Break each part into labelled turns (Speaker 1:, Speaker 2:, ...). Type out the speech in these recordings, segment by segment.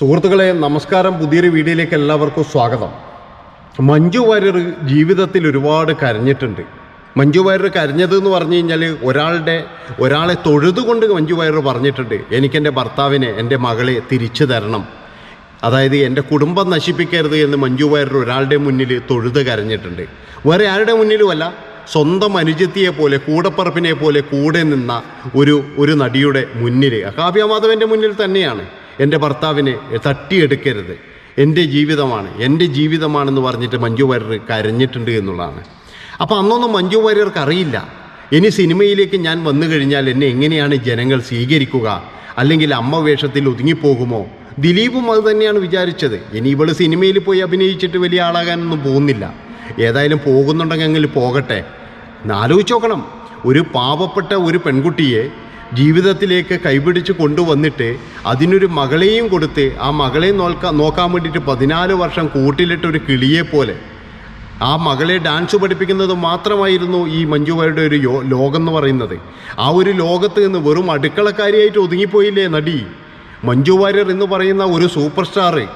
Speaker 1: സുഹൃത്തുക്കളെ നമസ്കാരം. പുതിയൊരു വീഡിയോയിലേക്ക് എല്ലാവർക്കും സ്വാഗതം. മഞ്ജു വാര്യർ ജീവിതത്തിൽ ഒരുപാട് കരഞ്ഞിട്ടുണ്ട്. മഞ്ജു വാര്യർ കരഞ്ഞത് എന്ന് പറഞ്ഞു കഴിഞ്ഞാൽ ഒരാളുടെ ഒരാളെ തൊഴുതുകൊണ്ട് മഞ്ജു വാര്യർ പറഞ്ഞിട്ടുണ്ട്. എനിക്കെന്റെ ഭർത്താവിനെ എന്റെ മകളെ തിരിച്ചു തരണം. അതായത് എന്റെ കുടുംബം നശിപ്പിക്കരുത് എന്ന് മഞ്ജു വാര്യർ ഒരാളുടെ മുന്നിൽ തൊഴുത് കരഞ്ഞിട്ടുണ്ട്. വേറെ ആരുടെ മുന്നിലുമല്ല സ്വന്തം അനുജത്തിയെ പോലെ കൂടപ്പറപ്പിനെ പോലെ കൂടെ നിന്ന ഒരു ഒരു നടിയുടെ മുന്നിൽ കാവ്യമാധവന്റെ മുന്നിൽ തന്നെയാണ്. എന്റെ ഭർത്താവിനെ തട്ടിയെടുക്കരുത്. എന്റെ ജീവിതമാണ്. എന്റെ ജീവിതമാണെന്ന് പറഞ്ഞിട്ട് മഞ്ജു വാര്യർ കരഞ്ഞിട്ടുണ്ട് എന്നുള്ളതാണ്. അപ്പോൾ അന്നൊന്നും മഞ്ജു വാര്യർക്ക് അറിയില്ല. ഇനി സിനിമയിലേക്ക് ഞാൻ വന്നു കഴിഞ്ഞാൽ എന്നെ എങ്ങനെയാണ് ജനങ്ങൾ സ്വീകരിക്കുക? അല്ലെങ്കിൽ അമ്മ വേഷത്തിൽ ഒതുങ്ങിപ്പോകുമോ? ദിലീപും അത് തന്നെയാണ് വിചാരിച്ചത്. ഇനി ഇവൾ സിനിമയിൽ പോയി അഭിനയിച്ചിട്ട് വലിയ ആളാകാനൊന്നും പോകുന്നില്ല. ഏതായാലും പോകുന്നുണ്ടെങ്കിൽ പോകട്ടെ. ആലോചിച്ച് നോക്കണം. ഒരു പാവപ്പെട്ട ഒരു പെൺകുട്ടിയെ ജീവിതത്തിലേക്ക് കൈപിടിച്ച് കൊണ്ടുവന്നിട്ട് അതിനൊരു മകളെയും കൊടുത്ത് ആ മകളെ നോക്കാൻ നോക്കാൻ വേണ്ടിയിട്ട് പതിനാല് വർഷം കൂട്ടിലിട്ട ഒരു കിളിയെ പോലെ. ആ മകളെ ഡാൻസ് പഠിപ്പിക്കുന്നത് മാത്രമായിരുന്നു ഈ മഞ്ജുവായുടെ ഒരു യോ ലോകം എന്ന് പറയുന്നത്. ആ ഒരു ലോകത്ത് നിന്ന് വെറും അടുക്കളക്കാരിയായിട്ട് ഒതുങ്ങിപ്പോയില്ലേ നടി? മഞ്ജു വാര്യർ എന്ന് പറയുന്ന ഒരു സൂപ്പർ സ്റ്റാർ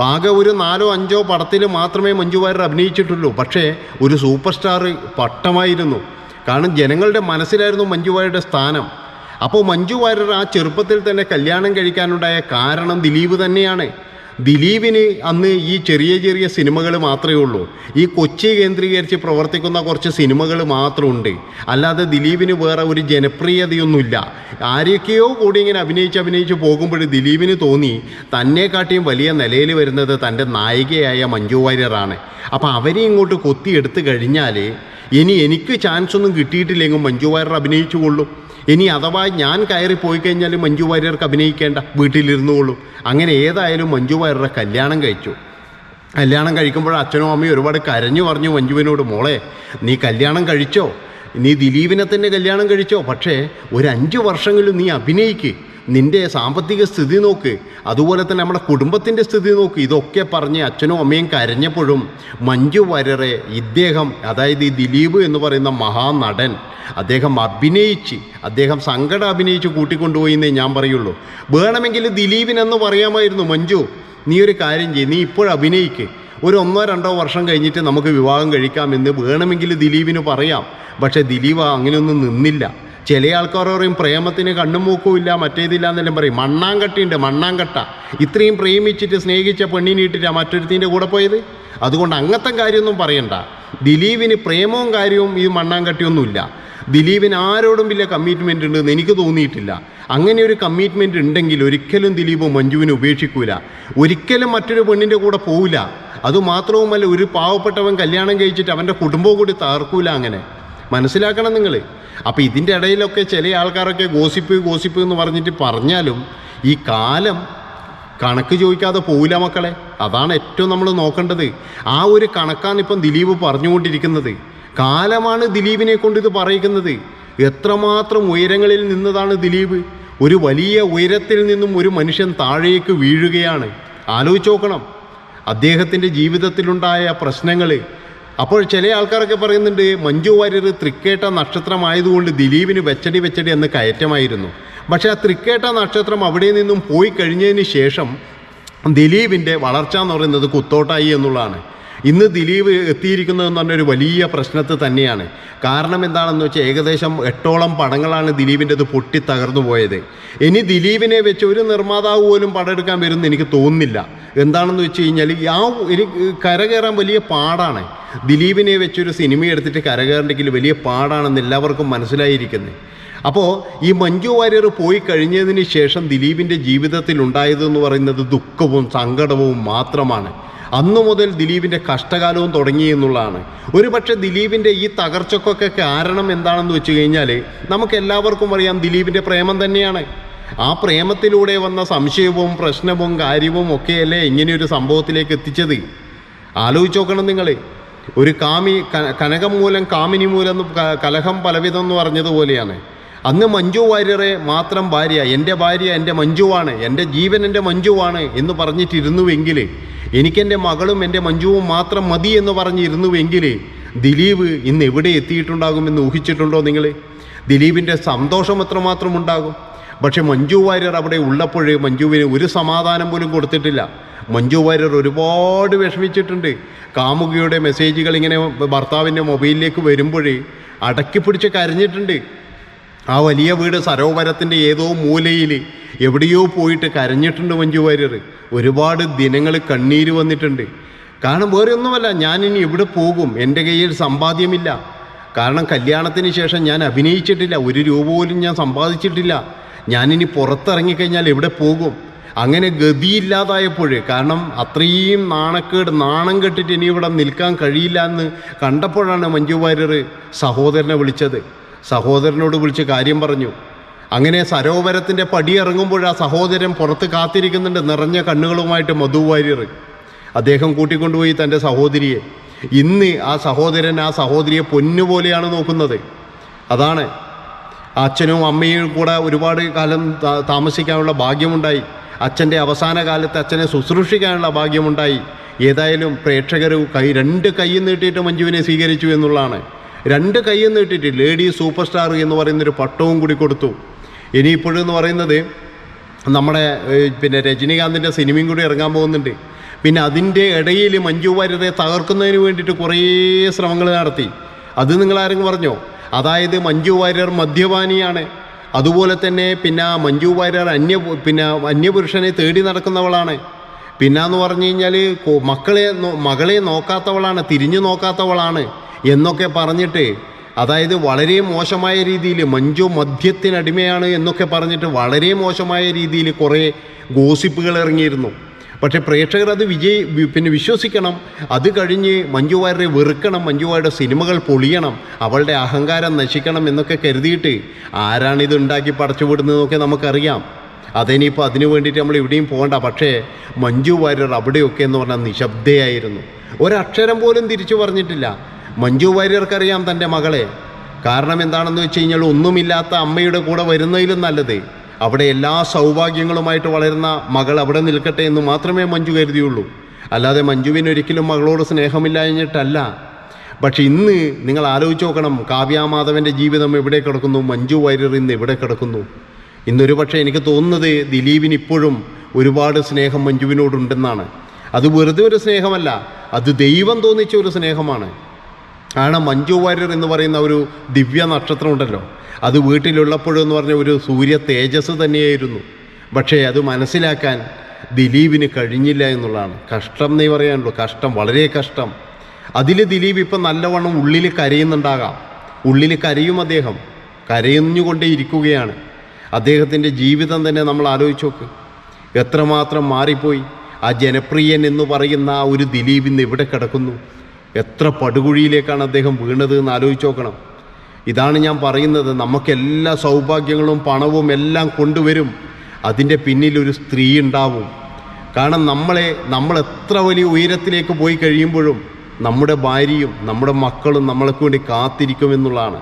Speaker 1: ആകെ ഒരു നാലോ അഞ്ചോ പടത്തിൽ മാത്രമേ മഞ്ജു വാര്യർ അഭിനയിച്ചിട്ടുള്ളൂ. പക്ഷേ ഒരു സൂപ്പർ സ്റ്റാർ പട്ടമായിരുന്നു. കാരണം ജനങ്ങളുടെ മനസ്സിലായിരുന്നു മഞ്ജു വാര്യരുടെ സ്ഥാനം. അപ്പോൾ മഞ്ജു വാര്യർ ആ ചെറുപ്പത്തിൽ തന്നെ കല്യാണം കഴിക്കാനുണ്ടായ കാരണം ദിലീപ് തന്നെയാണ്. ദിലീപിന് അന്ന് ഈ ചെറിയ ചെറിയ സിനിമകൾ മാത്രമേ ഉള്ളൂ. ഈ കൊച്ചി കേന്ദ്രീകരിച്ച് പ്രവർത്തിക്കുന്ന കുറച്ച് സിനിമകൾ മാത്രമുണ്ട്. അല്ലാതെ ദിലീപിന് വേറെ ഒരു ജനപ്രിയതയൊന്നുമില്ല. ആരൊക്കെയോ കൂടി ഇങ്ങനെ അഭിനയിച്ച് അഭിനയിച്ച് പോകുമ്പോൾ ദിലീപിന് തോന്നി തന്നെക്കാട്ടിയും വലിയ നിലയിൽ വരുന്നത് തന്റെ നായികയായ മഞ്ജു വാര്യറാണ്. അപ്പോൾ അവരെ ഇങ്ങോട്ട് കൊത്തിയെടുത്ത് കഴിഞ്ഞാൽ ഇനി എനിക്ക് ചാൻസ് ഒന്നും കിട്ടിയിട്ടില്ലെങ്കിൽ മഞ്ജു വാര്യർ അഭിനയിച്ചു കൊള്ളും. ഇനി അഥവാ ഞാൻ കയറി പോയി കഴിഞ്ഞാൽ മഞ്ജു വാര്യർക്ക് അഭിനയിക്കേണ്ട വീട്ടിലിരുന്നുകൊള്ളും അങ്ങനെ ഏതായാലും മഞ്ജു വാര്യരുടെ കല്യാണം കഴിച്ചു. കല്യാണം കഴിക്കുമ്പോൾ അച്ഛനും അമ്മയും ഒരുപാട് കരഞ്ഞു പറഞ്ഞു മഞ്ജുവിനോട് മോളെ നീ കല്യാണം കഴിച്ചോ? നീ ദിലീപിനെ തന്നെ കല്യാണം കഴിച്ചോ? പക്ഷേ ഒരു അഞ്ച് വർഷങ്ങളിൽ നീ അഭിനയിക്ക്. നിന്റെ സാമ്പത്തിക സ്ഥിതി നോക്ക്. അതുപോലെ തന്നെ നമ്മുടെ കുടുംബത്തിന്റെ സ്ഥിതി നോക്ക്. ഇതൊക്കെ പറഞ്ഞ് അച്ഛനും അമ്മയും കരഞ്ഞപ്പോഴും മഞ്ജു വരറെ ഇദ്ദേഹം അതായത് ഈ ദിലീപ് എന്ന് പറയുന്ന മഹാനടൻ അദ്ദേഹം അഭിനയിച്ച് അദ്ദേഹം സങ്കടം അഭിനയിച്ച് കൂട്ടിക്കൊണ്ടുപോയി എന്നേ ഞാൻ പറയുള്ളൂ. വേണമെങ്കിൽ ദിലീപിനെന്ന് പറയാമായിരുന്നു മഞ്ജു നീ ഒരു കാര്യം ചെയ്യ് നീ ഇപ്പോൾ അഭിനയിക്ക്. ഒരു ഒന്നോ രണ്ടോ വർഷം കഴിഞ്ഞിട്ട് നമുക്ക് വിവാഹം കഴിക്കാമെന്ന് വേണമെങ്കിൽ ദിലീപിന് പറയാം. പക്ഷേ ദിലീപ് അങ്ങനെയൊന്നും നിന്നില്ല. ചില ആൾക്കാർ പറയും പ്രേമത്തിന് കണ്ണും മൂക്കും ഇല്ല മറ്റേതില്ല എന്നെല്ലാം പറയും. മണ്ണാങ്കട്ടിയുണ്ട് മണ്ണാങ്കട്ട. ഇത്രയും പ്രേമിച്ചിട്ട് സ്നേഹിച്ച പെണ്ണിനെ ഇട്ടിട്ടാ മറ്റൊരുത്തിന്റെ കൂടെ പോയത്? അതുകൊണ്ട് അങ്ങനത്തെ കാര്യമൊന്നും പറയണ്ട. ദിലീപിന് പ്രേമവും കാര്യവും ഈ മണ്ണാങ്കട്ടിയൊന്നുമില്ല. ദിലീപിന് ആരോടും വലിയ കമ്മിറ്റ്മെന്റ് ഉണ്ടെന്ന് എനിക്ക് തോന്നിയിട്ടില്ല. അങ്ങനെ ഒരു കമ്മിറ്റ്മെന്റ് ഉണ്ടെങ്കിൽ ഒരിക്കലും ദിലീപ് മഞ്ജുവിനെ ഉപേക്ഷിക്കൂല. ഒരിക്കലും മറ്റൊരു പെണ്ണിന്റെ കൂടെ പോവില്ല. അതുമാത്രവുമല്ല ഒരു പാവപ്പെട്ടവൻ കല്യാണം കഴിച്ചിട്ട് അവന്റെ കുടുംബവും കൂടി തകർക്കൂല അങ്ങനെ. മനസ്സിലാക്കണം നിങ്ങൾ അപ്പോൾ ഇതിന്റെ ഇടയിലൊക്കെ ചില ആൾക്കാരൊക്കെ ഗോസിപ്പ് ഗോസിപ്പ് എന്ന് പറഞ്ഞിട്ട് പറഞ്ഞാലും ഈ കാലം കണക്ക് ചോദിക്കാതെ പോവില്ല മക്കളെ. അതാണ് ഏറ്റവും നമ്മൾ നോക്കേണ്ടത്. ആ ഒരു കണക്കാണ് ഇപ്പം ദിലീപ് പറഞ്ഞുകൊണ്ടിരിക്കുന്നത്. കാലമാണ് ദിലീപിനെ കൊണ്ട് ഇത് പറയിക്കുന്നത്. എത്രമാത്രം ഉയരങ്ങളിൽ നിന്നതാണ് ദിലീപ്. ഒരു വലിയ ഉയരത്തിൽ നിന്നും ഒരു മനുഷ്യൻ താഴേക്ക് വീഴുകയാണ്. ആലോചിച്ച് നോക്കണം. അദ്ദേഹത്തിന്റെ ജീവിതത്തിലുണ്ടായ പ്രശ്നങ്ങൾ അപ്പോൾ ചില ആൾക്കാരൊക്കെ പറയുന്നുണ്ട് മഞ്ജു വാര്യർ തൃക്കേട്ട നക്ഷത്രമായതുകൊണ്ട് ദിലീപിന് വെച്ചടി വെച്ചടി എന്ന് കയറ്റമായിരുന്നു. പക്ഷേ ആ തൃക്കേട്ട നക്ഷത്രം അവിടെ നിന്നും പോയി കഴിഞ്ഞതിന് ശേഷം ദിലീപിന്റെ വളർച്ച എന്ന് പറയുന്നത് കുത്തോട്ടായി എന്നുള്ളതാണ്. ഇന്ന് ദിലീപ് എത്തിയിരിക്കുന്നതെന്ന് പറഞ്ഞൊരു വലിയ പ്രശ്നത്തെ തന്നെയാണ്. കാരണം എന്താണെന്ന് വെച്ചാൽ ഏകദേശം എട്ടോളം പടങ്ങളാണ് ദിലീപിന്റെത് പൊട്ടി തകർന്നു പോയത്. ഇനി ദിലീപിനെ വെച്ച് ഒരു നിർമ്മാതാവ് പോലും പടം എടുക്കാൻ വരുമെന്ന് എനിക്ക് തോന്നുന്നില്ല. എന്താണെന്ന് വെച്ച് കഴിഞ്ഞാൽ ആ ഒരു കരകയറാൻ വലിയ പാടാണ്. ദിലീപിനെ വെച്ചൊരു സിനിമ എടുത്തിട്ട് കരകയറണ്ടെങ്കിൽ വലിയ പാടാണെന്ന് എല്ലാവർക്കും മനസ്സിലായിരിക്കുന്നത് അപ്പോൾ ഈ മഞ്ജു വാര്യർ പോയി കഴിഞ്ഞതിന് ശേഷം ദിലീപിന്റെ ജീവിതത്തിൽ ഉണ്ടായതെന്ന് പറയുന്നത് ദുഃഖവും സങ്കടവും മാത്രമാണ്. അന്നു മുതൽ ദിലീപിന്റെ കഷ്ടകാലവും തുടങ്ങി എന്നുള്ളതാണ്. ഒരു പക്ഷേ ദിലീപിന്റെ ഈ തകർച്ചക്കൊക്കെ കാരണം എന്താണെന്ന് വെച്ച് കഴിഞ്ഞാൽ നമുക്ക് എല്ലാവർക്കും അറിയാം ദിലീപിന്റെ പ്രേമം തന്നെയാണ്. ആ പ്രേമത്തിലൂടെ വന്ന സംശയവും പ്രശ്നവും കാര്യവും ഒക്കെയല്ലേ ഇങ്ങനെയൊരു സംഭവത്തിലേക്ക് എത്തിച്ചത്? ആലോചിച്ച് നോക്കണം നിങ്ങൾ ഒരു കാമി കനകം മൂലം കാമിനി മൂലം കലഹം പലവിധം എന്ന് പറഞ്ഞതുപോലെയാണ് അന്ന് മഞ്ജു വാര്യറെ മാത്രം ഭാര്യ എന്റെ ഭാര്യ എന്റെ മഞ്ജുവാണ് എന്റെ ജീവൻ എന്റെ മഞ്ജുവാണ് എന്ന് പറഞ്ഞിട്ടിരുന്നുവെങ്കിൽ എനിക്കെന്റെ മകളും എന്റെ മഞ്ജുവും മാത്രം മതി എന്ന് പറഞ്ഞിരുന്നുവെങ്കിൽ ദിലീപ് ഇന്ന് എവിടെ എത്തിയിട്ടുണ്ടാകുമെന്ന് ഊഹിച്ചിട്ടുണ്ടോ നിങ്ങൾ ദിലീപിന്റെ സന്തോഷം എത്രമാത്രം ഉണ്ടാകും? പക്ഷെ മഞ്ജു വാര്യർ അവിടെ ഉള്ളപ്പോഴേ മഞ്ജുവിന് ഒരു സമാധാനം പോലും കൊടുത്തിട്ടില്ല. മഞ്ജു വാര്യർ ഒരുപാട് വിഷമിച്ചിട്ടുണ്ട്. കാമുകിയുടെ മെസ്സേജുകൾ ഇങ്ങനെ ഭർത്താവിന്റെ മൊബൈലിലേക്ക് വരുമ്പോഴേ അടക്കി പിടിച്ച് കരഞ്ഞിട്ടുണ്ട്. ആ വലിയ വീട് സരോവരത്തിന്റെ ഏതോ മൂലയിൽ എവിടെയോ പോയിട്ട് കരഞ്ഞിട്ടുണ്ട് മഞ്ജു വാര്യർ. ഒരുപാട് ദിനങ്ങൾ കണ്ണീര് വന്നിട്ടുണ്ട്. കാരണം വേറെ ഒന്നുമല്ല ഞാനിനി ഇവിടെ പോകും? എന്റെ കയ്യിൽ സമ്പാദ്യമില്ല. കാരണം കല്യാണത്തിന് ശേഷം ഞാൻ അഭിനയിച്ചിട്ടില്ല. ഒരു രൂപ പോലും ഞാൻ സമ്പാദിച്ചിട്ടില്ല. ഞാനിനി പുറത്തിറങ്ങിക്കഴിഞ്ഞാൽ എവിടെ പോകും? അങ്ങനെ ഗതിയില്ലാതായപ്പോൾ കാരണം അത്രയും നാണക്കേട് നാണം കെട്ടിട്ട് ഇനി ഇവിടെ നിൽക്കാൻ കഴിയില്ല എന്ന് കണ്ടപ്പോഴാണ് മഞ്ജു വാര്യർ സഹോദരനെ വിളിച്ചത്. സഹോദരനോട് വിളിച്ച് കാര്യം പറഞ്ഞു. അങ്ങനെ സരോവരത്തിന്റെ പടി ഇറങ്ങുമ്പോൾ ആ സഹോദരൻ പുറത്ത് കാത്തിരിക്കുന്നുണ്ട് നിറഞ്ഞ കണ്ണുകളുമായിട്ട് മധു വാര്യർ. അദ്ദേഹം കൂട്ടിക്കൊണ്ടുപോയി തന്റെ സഹോദരിയെ. ഇന്ന് ആ സഹോദരൻ ആ സഹോദരിയെ പൊന്നുപോലെയാണ് നോക്കുന്നത്. അതാണ് അച്ഛനും അമ്മയും കൂടെ ഒരുപാട് കാലം താമസിക്കാനുള്ള ഭാഗ്യമുണ്ടായി. അച്ഛന്റെ അവസാന കാലത്ത് അച്ഛനെ ശുശ്രൂഷിക്കാനുള്ള ഭാഗ്യമുണ്ടായി. ഏതായാലും പ്രേക്ഷകർ കൈ രണ്ട് കൈയും നീട്ടിയിട്ട് മഞ്ജുവിനെ സ്വീകരിച്ചു എന്നുള്ളതാണ്. രണ്ട് കൈയും നീട്ടിയിട്ട് ലേഡി സൂപ്പർ സ്റ്റാർ എന്ന് പറയുന്നൊരു പട്ടവും കൂടി കൊടുത്തു. ഇനി ഇനിയിപ്പോഴെന്ന് പറയുന്നത് നമ്മുടെ പിന്നെ രജനീകാന്തിന്റെ സിനിമയും കൂടി ഇറങ്ങാൻ പോകുന്നുണ്ട്. പിന്നെ അതിന്റെ ഇടയിൽ മഞ്ജു വാര്യരെ തകർക്കുന്നതിന് വേണ്ടിയിട്ട് കുറേ ശ്രമങ്ങൾ നടത്തി. അത് നിങ്ങൾ ആരെങ്കിലും പറഞ്ഞോ? അതായത് മഞ്ജു വാര്യർ മദ്യപാനിയാണ്. അതുപോലെ തന്നെ പിന്നെ മഞ്ജു വാര്യർ അന്യ പിന്നെ അന്യപുരുഷനെ തേടി നടക്കുന്നവളാണ്. പിന്നെന്ന് പറഞ്ഞു കഴിഞ്ഞാൽ മക്കളെ മകളെ നോക്കാത്തവളാണ് തിരിഞ്ഞു നോക്കാത്തവളാണ് എന്നൊക്കെ പറഞ്ഞിട്ട് അതായത് വളരെ മോശമായ രീതിയിൽ മഞ്ജു മദ്യത്തിനടിമയാണ് എന്നൊക്കെ പറഞ്ഞിട്ട് വളരെ മോശമായ രീതിയിൽ കുറേ ഗോസിപ്പുകൾ ഇറങ്ങിയിരുന്നു. പക്ഷേ പ്രേക്ഷകർ അത് വിജയി പിന്നെ വിശ്വസിക്കണം. അത് കഴിഞ്ഞ് മഞ്ജു വാര്യരെ വെറുക്കണം മഞ്ജു സിനിമകൾ പൊളിയണം അവളുടെ അഹങ്കാരം നശിക്കണം എന്നൊക്കെ കരുതിയിട്ട് ആരാണിത് ഉണ്ടാക്കി പടച്ചുവിടുന്നതെന്നൊക്കെ നമുക്കറിയാം. അതിനിപ്പോൾ അതിന് വേണ്ടിയിട്ട് നമ്മൾ എവിടെയും പോകണ്ട. പക്ഷേ മഞ്ജു വാര്യർ അവിടെയൊക്കെ എന്ന് പറഞ്ഞാൽ നിശബ്ദയായിരുന്നു. ഒരക്ഷരം പോലും തിരിച്ചു പറഞ്ഞിട്ടില്ല. മഞ്ജു വാര്യർക്കറിയാം തന്റെ മകളെ. കാരണം എന്താണെന്ന് വെച്ച് കഴിഞ്ഞാൽ ഒന്നുമില്ലാത്ത അമ്മയുടെ കൂടെ വരുന്നതിലും നല്ലത്. അവിടെ എല്ലാ സൗഭാഗ്യങ്ങളുമായിട്ട് വളരുന്ന മകൾ അവിടെ നിൽക്കട്ടെ എന്ന് മാത്രമേ മഞ്ജു കരുതിയുള്ളൂ. അല്ലാതെ മഞ്ജുവിന് ഒരിക്കലും മകളോട് സ്നേഹമില്ലാഞ്ഞിട്ടല്ല പക്ഷെ ഇന്ന് നിങ്ങൾ ആലോചിച്ച് നോക്കണം കാവ്യാമാധവന്റെ ജീവിതം എവിടെ കിടക്കുന്നു മഞ്ജു വാര്യർ ഇന്ന് എവിടെ കിടക്കുന്നു? ഇന്നൊരു പക്ഷേ എനിക്ക് തോന്നുന്നത് ദിലീപിന് ഇപ്പോഴും ഒരുപാട് സ്നേഹം മഞ്ജുവിനോടുണ്ടെന്നാണ്. അത് വെറുതെ ഒരു സ്നേഹമല്ല അത് ദൈവം തോന്നിച്ച ഒരു സ്നേഹമാണ്. കാരണം മഞ്ജു വാര്യർ എന്ന് പറയുന്ന ഒരു ദിവ്യ നക്ഷത്രം ഉണ്ടല്ലോ. അത് വീട്ടിലുള്ളപ്പോഴെന്ന് പറഞ്ഞ ഒരു സൂര്യ തേജസ് തന്നെയായിരുന്നു. പക്ഷേ അത് മനസ്സിലാക്കാൻ ദിലീപിന് കഴിഞ്ഞില്ല എന്നുള്ളതാണ്. കഷ്ടം എന്നേ പറയാനുള്ളൂ. കഷ്ടം വളരെ കഷ്ടം. അതിൽ ദിലീപ് ഇപ്പം നല്ലവണ്ണം ഉള്ളിൽ കരയുന്നുണ്ടാകാം. ഉള്ളിൽ കരയും അദ്ദേഹം. കരയുഞ്ഞുകൊണ്ടേ ഇരിക്കുകയാണ്. അദ്ദേഹത്തിന്റെ ജീവിതം തന്നെ നമ്മൾ ആലോചിച്ച് നോക്ക്. എത്രമാത്രം മാറിപ്പോയി. ആ ജനപ്രിയൻ എന്ന് പറയുന്ന ആ ഒരു ദിലീപ് ഇന്ന് ഇവിടെ കിടക്കുന്നു? എത്ര പടുകുഴിയിലേക്കാണ് അദ്ദേഹം വീണത് എന്ന് ആലോചിച്ച് നോക്കണം. ഇതാണ് ഞാൻ പറയുന്നത്. നമുക്ക് എല്ലാ സൗഭാഗ്യങ്ങളും പണവും എല്ലാം കൊണ്ടുവരും. അതിന്റെ പിന്നിലൊരു സ്ത്രീ ഉണ്ടാവും. കാരണം നമ്മളെ നമ്മൾ എത്ര വലിയ ഉയരത്തിലേക്ക് പോയി കഴിയുമ്പോഴും നമ്മുടെ ഭാര്യയും നമ്മുടെ മക്കളും നമ്മൾക്ക് വേണ്ടി കാത്തിരിക്കുമെന്നുള്ളതാണ്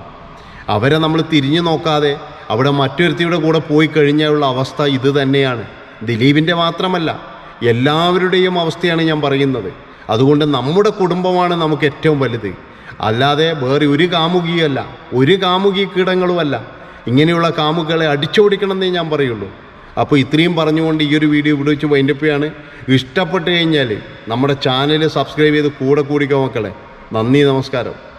Speaker 1: അവരെ നമ്മൾ തിരിഞ്ഞു നോക്കാതെ അവിടെ മറ്റൊരുത്തിയുടെ കൂടെ പോയി കഴിഞ്ഞാലുള്ള അവസ്ഥ ഇത് തന്നെയാണ്. ദിലീപിന്റെ മാത്രമല്ല എല്ലാവരുടെയും അവസ്ഥയാണ് ഞാൻ പറയുന്നത്. അതുകൊണ്ട് നമ്മുടെ കുടുംബമാണ് നമുക്ക് ഏറ്റവും വലുത്. അല്ലാതെ വേറെ ഒരു കാമുകിയല്ല ഒരു കാമുകി കീടങ്ങളുമല്ല. ഇങ്ങനെയുള്ള കാമുകളെ അടിച്ചോടിക്കണമെന്നേ ഞാൻ പറയുള്ളൂ. അപ്പോൾ ഇത്രയും പറഞ്ഞുകൊണ്ട് ഈ ഒരു വീഡിയോ ഇവിടെ വെച്ച് വൈൻഡപ്പിയാണ് ഇഷ്ടപ്പെട്ട് കഴിഞ്ഞാൽ നമ്മുടെ ചാനൽ സബ്സ്ക്രൈബ് ചെയ്ത് കൂടെ കൂടിക്കോ മക്കളെ. നന്ദി നമസ്കാരം.